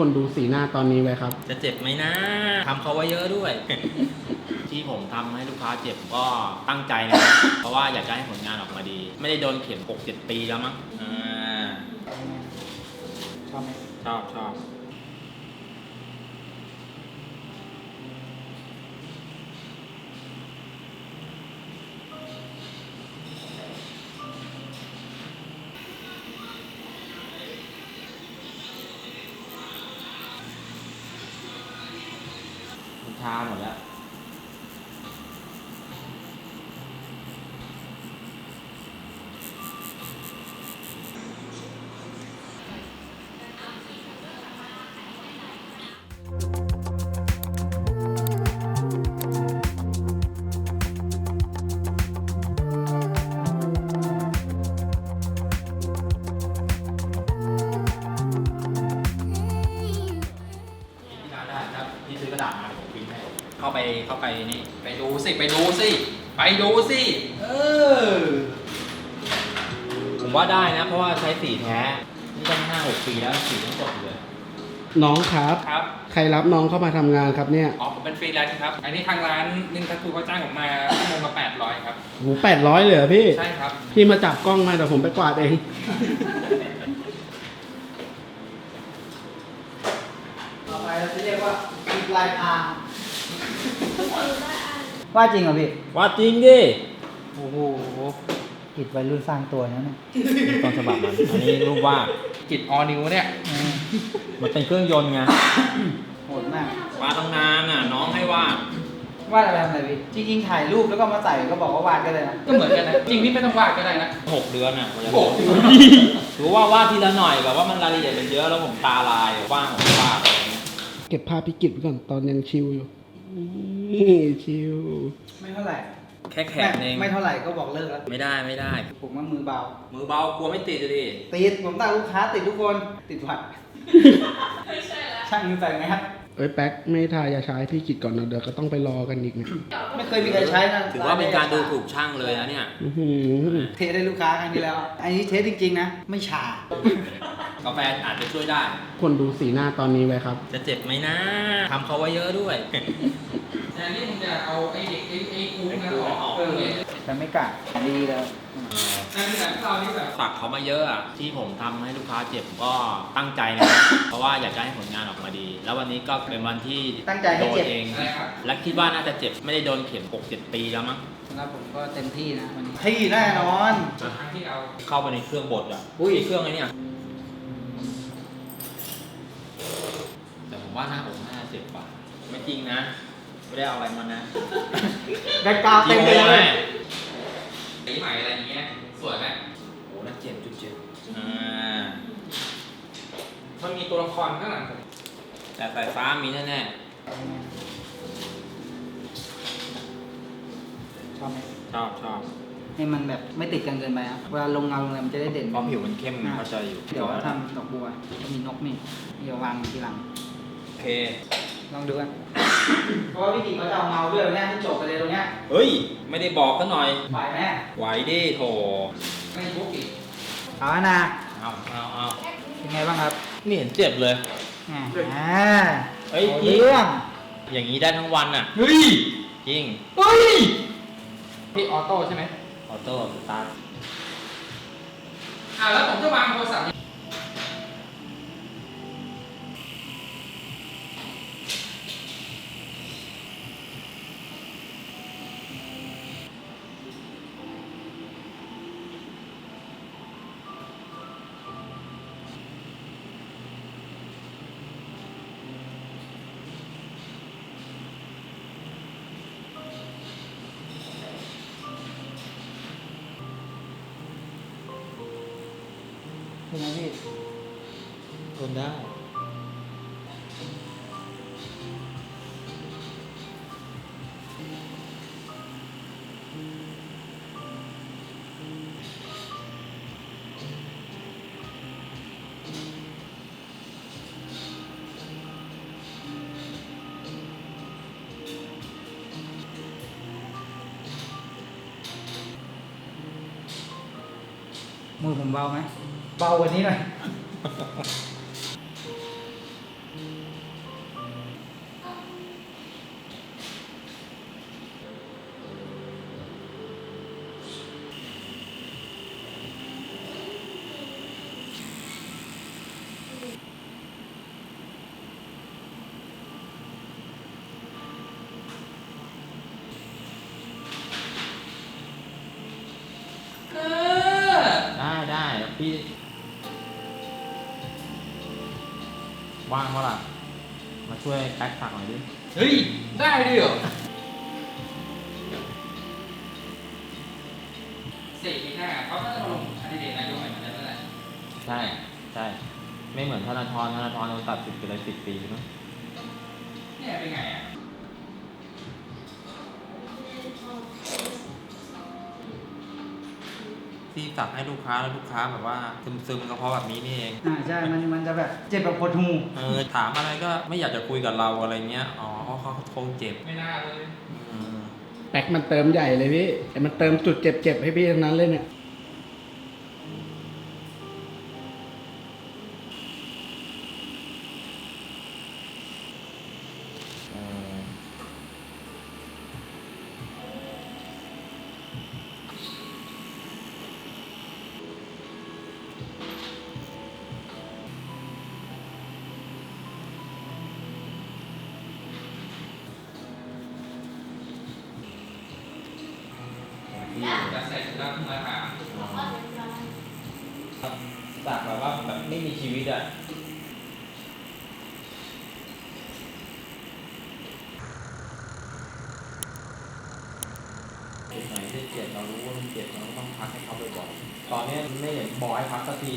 คนดูสีหน้าตอนนี้ไว้ครับ จะเจ็บไหมนะทำเขาไว้เยอะด้วย ที่ผมทำให้ลูกค้าเจ็บก็ตั้งใจนะครับ เพราะว่าอยากจะให้ผลงานออกมาดี ไม่ได้โดนเข็ม6 7 ปีแล้วมั้งอ่าชอบไหมชอบชอบาหมดแล้ว เข้าไปเข้าไปนี่ ไปดูสิ ไปดูสิ ไปดูสิ เออ ผมว่าได้นะ เพราะว่าใช้สีแท้ นี่ตั้งห้าหกปีแล้วสียังสดอยู่เลย น้องครับ ครับ ใครรับน้องเข้ามาทำงานครับเนี่ยอ๋อ ผมเป็นฟรีแลนซ์ครับ อันนี้ทางร้านนึงทัตูเขาจ้างผมมาชั่วโมงละแปดร้อยครับโหแปดร้อยเลยเหรอพี่ ใช่ครับ พี่มาจับกล้องมาเดี๋ยวผมไปกวาดเอง ต่อไปเราจะเรียกว่าอีกลายทาง ว่าจริงเหรอพี่ ว่าจริงดิโอ้โหกิจวัยรุ่นสร้างตัวนะเนี่ยต้นฉบับมัน อันนี้รูปวาดกิจออนิวเนี่ยอืมมันเป็นเครื่องยนต์ไงโหดมาก วาดตั้งนานอะ น้องให้วาดวาดอะไรทำอะไรพี่จริงๆถ่ายรูปแล้วก็มาใส่ก็บอกว่าวาดก็เลยนะ ก็เหมือนกันนะ จริงพี่ไม่ต้องวาดก็ได้นะหกเดือนอะกว่าจะโอ้โหรู้ว่าวาดทีละหน่อยแบบว่ามันรายละเอียดมันเยอะแล้วผมตาลายว่างผมวาดอะไรเงี้ยเก็บภาพพี่กิจไว้ก่อนตอนยังชิลอยู่ นี่ชิลไม่เท่าไหร่แค่แขนเอง ไม่เท่าไหร่ก็บอกเลิกแล้ว ไม่ได้ไม่ได้ ผมว่ามือเบา มือเบากลัวไม่ติดเลยดิติดผมตั้งลูกค้าติดทุกคน ติดหวัดช่างมือใส่ไหมครับ เอ้ยแป๊กไม่ทายาใช้พี่กิจก่อนนะเดี๋ยวก็ต้องไปรอกันอีกนะไม่เคยมีใครใช้นะถือว่าเป็นการดูถูกช่างเลยนะเนี่ย อื้อหือเทสให้ลูกค้าครั้งที่แล้ว อันนี้เทสจริงๆนะ ไม่ชา กาแฟอาจจะช่วยได้ คนดูสีหน้าตอนนี้ไว้ครับ จะเจ็บไหมนะทำเขาไว้เยอะด้วยแต่อันนี้ผมจะเอาไอ้เด็กไอ้ไอ้คุ้งนะไอ้คุ้งออกเออเนี่ย แต่ไม่กะดีแล้วนั่นคือแบบเรานี่แบบสักเขามาเยอะอะที่ผมทำให้ลูกค้าเจ็บก็ตั้งใจนะครับ เพราะว่าอยากจะให้ผลงานออกมาดี แล้ววันนี้ก็เป็นวันที่ตั้งใจให้โดนเจ็บ เองอะไรครับและคิดว่าน่าจะเจ็บไม่ได้โดนเข็ม6 7ปีแล้วมั้งสำหรับผมก็เต็มที่นะวันนี้ ที่แน่นอนส่วนทางที่เอาเข้าไปในเครื่องบดอะอุ้ยเครื่องไอ้เนี่ยแต่ผมว่าหน้าผมน่าจะเจ็บกว่าไม่จริงนะ ไม่ได้เอาอะไรมานะแบ็คกราวด์เต็มไปเลย สีใหม่อะไรอย่างเงี้ยสวยไหมโอ้น่าเจ็บจุดเจ็บอ่ามันมีตัวละครข้างหลังผมแต่สายฟ้ามีแน่ชอบไหมๆชอบชอบให้มันแบบไม่ติดกันเกินไปครับเวลาลงเงาลงอะไรมันจะได้เด่นเพราะผิวมันเข้มเข้าใจอยู่เดี๋ยวทำดอกบัวจะมีนกนี่เดี๋ยววางทีหลังโอเค ลองดูกันเพราะว่าพี่กิ่งเขาจะเอาเงาด้วยตรงเนี้ยให้จบไปเลยตรงเนี้ยเฮ้ย ไม่ได้บอกกันหน่อย ไหวไหมไหวดิโถไม่ยุกอีกเอาละนะเอาเอาเอาเป็นไงบ้างครับนี่เห็นเจ็บเลย อ่าเฮ้ย เอาจริงเรื่องอย่างนี้ได้ทั้งวันอะ เฮ้ย จริง เฮ้ย พี่ออโต้ใช่ไหมออโต้สตาร์ท อ่าแล้วผมจะวางโทรศัพท์ นไงพี่ทนได้มือผมเบาไหม เบากว่านี้หน่อย เมื่อไหร่มาช่วยแพ็คผักหน่อยดิ เฮ้ย ได้ด้วยเหรอสี่ปีหน้าเขาก็จะมาลงคันดิเดตนายกใหม่เหมือนกันนั่นแหละใช่ใช่ไม่เหมือนธนาธรธนาธรโดนตัดสิทธิ์ไปเลยสิบปีมั้งเนี่ยเป็นไงอะ ที่ตัดให้ลูกค้าแล้วลูกค้าแบบว่าซึมๆก็เพราะแบบนี้นี่เอง อ่าใช่ มันมันจะแบบเจ็บแบบปวดหูเออถามอะไรก็ไม่อยากจะคุยกับเราอะไรเงี้ย อ๋อเขาเขาคงเจ็บไม่น่าเลย อืม แป๊กมันเติมใหญ่เลยพี่แต่มันเติมจุดเจ็บๆให้พี่ทั้งนั้นเลยเนี่ย ตอนนี้มันไม่เห็นบอกให้พักสักที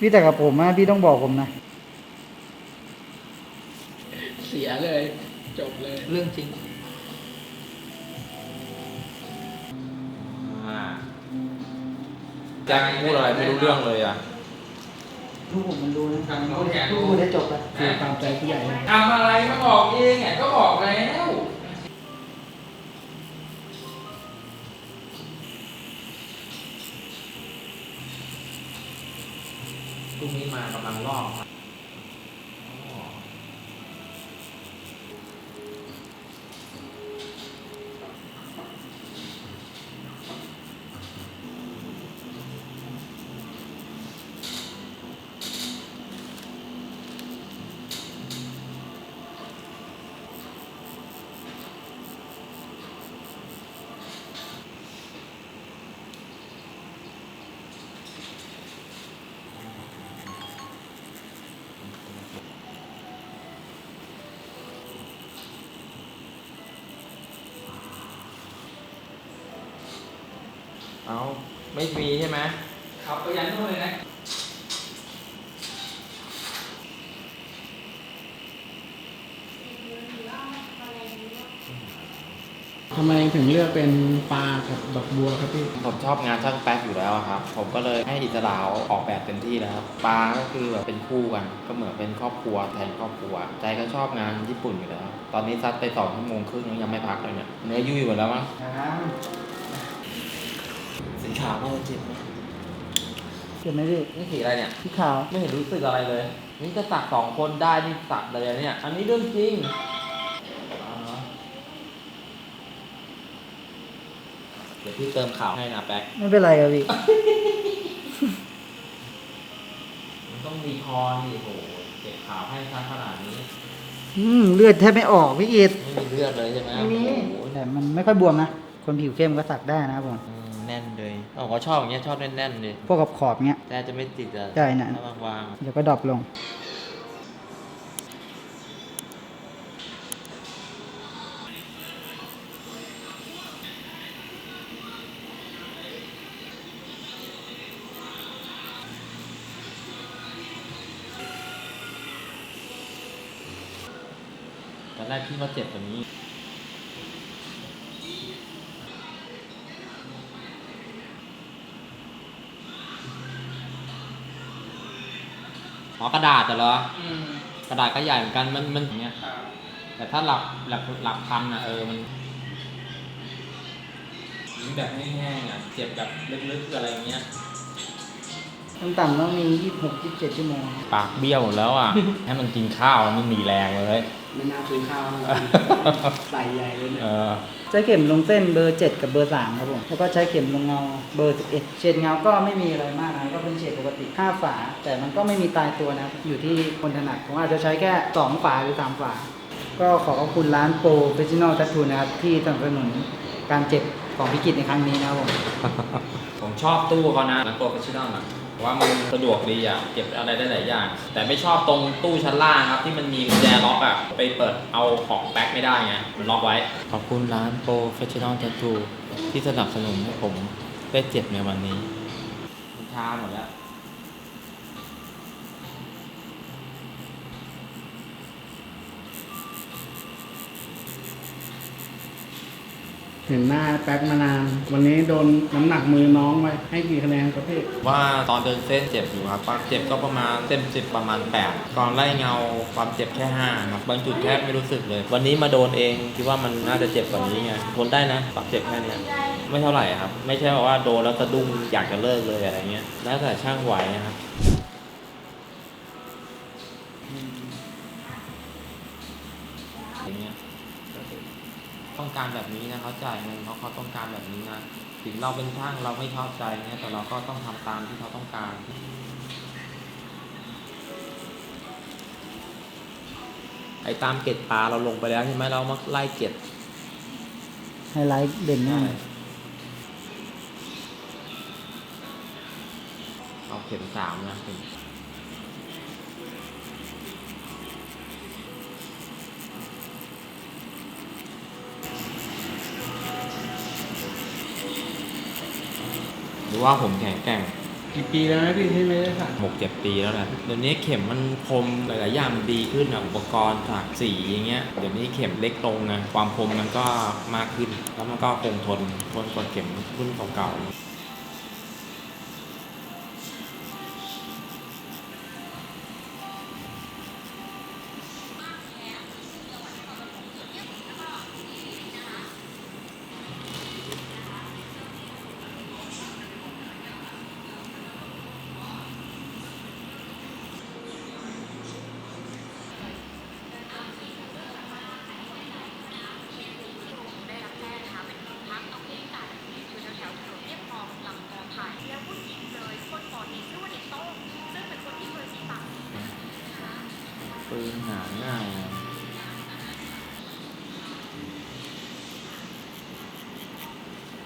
พี่แต่กับผมอะพี่ต้องบอกผมนะ เสียเลย จบเลย เรื่องจริง อ่าแจ็คพูดอะไรไม่รู้เรื่องเลยอะ ลูกผมมันรู้นะลูกพูดได้จบแล้วคือตามใจผู้ใหญ่นะทำอะไรมาบอกเองไงก็บอกแล้ว พรุ่งนี้มากำลังลอกครั เอาไม่ฟรีใช่ไหมขับไปยันนู่นเลยนะทำไมถึงเลือกเป็นปลากับดอกบัวครับพี่ผมชอบงานช่างแป๊กอยู่แล้วอะครับ ผมก็เลยให้อิสระออกแบบเต็มที่แล้วครับปลาก็คือแบบเป็นคู่กัน ก็เหมือนเป็นครอบครัวแทนครอบครัว ใจก็ชอบงานญี่ปุ่นอยู่แล้ว ตอนนี้ซัดไปสองชั่วโมงครึ่งยังไม่พักเลยเนี่ยเนื้อยุ่ยหมดแล้วมั้งครับสี ขาวน่าจะเจ็บไหมเห็นไหมพี่นี่สีอะไรเนี่ย พี่ขาวไม่เห็นรู้สึกอะไรเลย นี่จะสักสองคนได้นี่สักเลยอะเนี่ย อันนี้เรื่องจริงอ่าเดี๋ยวพี่เติมข่าวให้นะแป๊กไม่เป็นไรครับพี่ มันต้องมีพรนี่โหเจ็บข่าวให้ซะขนาดนี้อืมเลือดแทบไม่ออกพี่อิดไม่มีเลือดเลยใช่ไหมไม่มีโอ้โหแต่มันไม่ค่อยบวมนะ คนผิวเข้มก็สักได้นะครับผมอืม แน่นเลยอ๋อเขาชอบอย่างเงี้ยชอบแน่นๆเลยพวกกับขอบเงี้ย แต่จะไม่ติดอะใช่น่ะ ถ้าวางเดี๋ยวก็ดรอปลง ๆตอนแรกพี่ว่าเจ็บกว่านี้ อ๋อกระดาษเหรอ อืมกระดาษก็ใหญ่เหมือนกัน มัน มันอย่างเงี้ย ครับแต่ถ้าหลับหลับหลับพันอะเออ มันแบบแห้งๆอะ เจ็บแบบลึกๆอะไรเงี้ยอขั้นต่ำต้องมียี่สิบหกยี่สิบเจ็ดชั่วโมง ปากเบี้ยวหมดแล้วอะ ให้มันกินข้าวมันมีแรงเลย ไม่น่าซื้อข้าวนะใส่ใหญ่เลยเนี่ยเออใช้เข็มลงเส้นเบอร์ 7 กับเบอร์ 3 ครับผม แล้วก็ใช้เข็มลงเงาเบอร์ 11 เฉดเงาก็ไม่มีอะไรมากนะก็เป็นเฉดปกติ5ฝา แต่มันก็ไม่มีตายตัวนะครับอยู่ที่คนถนัดผมอาจจะใช้แค่ 2 ฝาหรือ 3 ฝา ก็ขอขอบคุณร้านโปรเฟชชั่นอลทัตทูนะครับ ที่สนับสนุนการเจ็บของพิกิจในครั้งนี้นะครับผมผมชอบตู้เขานะร้านโปรเฟชชั่นอลอะ ว่ามันสะดวกดีอะเก็บอะไรได้หลายอย่าง แต่ไม่ชอบตรงตู้ชั้นล่างครับ ที่มันมีกุญแจล็อกอะไปเปิดเอาของแบ็คไม่ได้ไงมันล็อกไว้ ขอบคุณร้านโปรเฟชชั่นอล t ท t ทูที่สนับสนุนให้ผมได้เจ็บในวันนี้มันช้าหมดแล้ว เห็นหน้าแป๊กมานาน วันนี้โดนน้ำหนักมือน้องไปให้กี่คะแนนครับพี่ว่าตอนเดินเส้นเจ็บอยู่ครับเจ็บก็ประมาณเต็มสิบประมาณ8ก่อนไล่เงาความเจ็บแค่5ครับบางจุดแทบไม่รู้สึกเลย วันนี้มาโดนเองคิดว่ามันน่าจะเจ็บกว่านี้ไงทนได้นะความเจ็บแค่เนี้ยไม่เท่าไหร่ครับ ไม่ใช่ว่าโดนแล้วสะดุ้งอยากจะเลิกเลยอะไรเงี้ยแล้วแต่ช่างไหวนะครับอย่างเงี้ย ต้องการแบบนี้นะเขาจ่ายเงินเพราะเขาต้องการแบบนี้นะถึงเราเป็นช่างเราไม่ชอบใจเนี่ยแต่เราก็ต้องทำตามที่เขาต้องการไอ้ตามเกตปลาเราลงไปแล้วใช่ไหมเรามาไล่เกตไฮไลท์เด่นมากเอาเข็มสามนะเข็ม รือว่าผมแข็งแกร่งกี่ปีแล้วนะพี่ที่ไม่ได้สักหกเจ็ดปีแล้วนะเดี๋ยวนี้เข็มมันคมหลายๆอย่างมันดีขึ้นอะอุปกรณ์สักสีอย่างเงี้ยเดี๋ยวนี้เข็มเล็กลงนะความคมมันก็มากขึ้น แล้วมันก็คงทนทนกว่าเข็มรุ่นเก่าๆ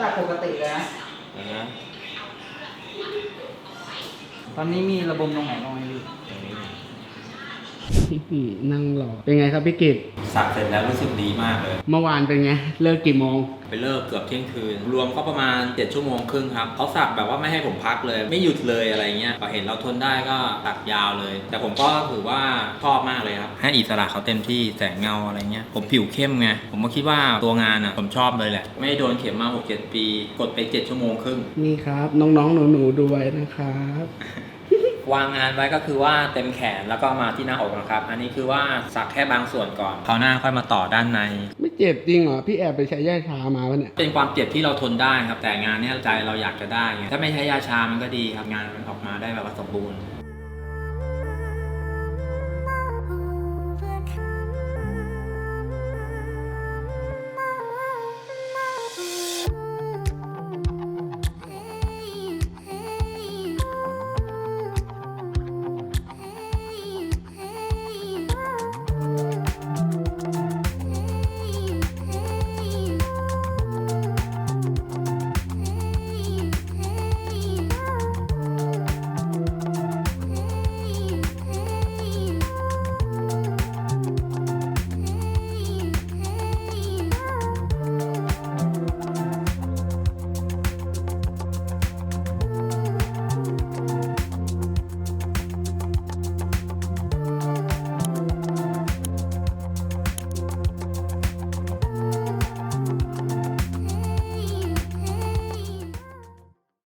จากปกติเลยนะนะนะตอนนี้มีระบบตรงไหนบ้างไหมพี่อย่างนี้ พี่กี่นั่งรอเป็นไงครับพี่กิตสักเสร็จแล้วรู้สึกดีมากเลย เมื่อวานเป็นไงเลิกกี่โมง ไปเลิกเกือบเที่ยงคืน รวมก็ประมาณ 7 ชั่วโมงครึ่งครับเขาสักแบบว่าไม่ให้ผมพักเลย ไม่หยุดเลยอะไรเงี้ยพอเห็นเราทนได้ก็สักยาวเลย แต่ผมก็ถือว่าชอบมากเลยครับให้อิสระเขาเต็มที่แสงเงาอะไรเงี้ยผมผิวเข้มไงผมก็คิดว่าตัวงานอะผมชอบเลยแหละ ไม่โดนเข็มมา6-7ปี กดไป 7 ชั่วโมงครึ่งนี่ครับ น้องๆหนูๆดูไว้นะครับ วางงานไว้ก็คือว่าเต็มแขนแล้วก็มาที่หน้าอกนะครับ อันนี้คือว่าสักแค่บางส่วนก่อนเขาวหน้าค่อยมาต่อด้านใน ไม่เจ็บจริงเหรอ พี่แอบไปใช้ย่าชามาปะเนี่ย เป็นความเจ็บที่เราทนได้ครับ แต่งานเนี้ยใจเราอยากจะได้ไงถ้าไม่ใช้ยาชามันก็ดีครับงานมันออกมาได้แบบว่าสมบูรณ์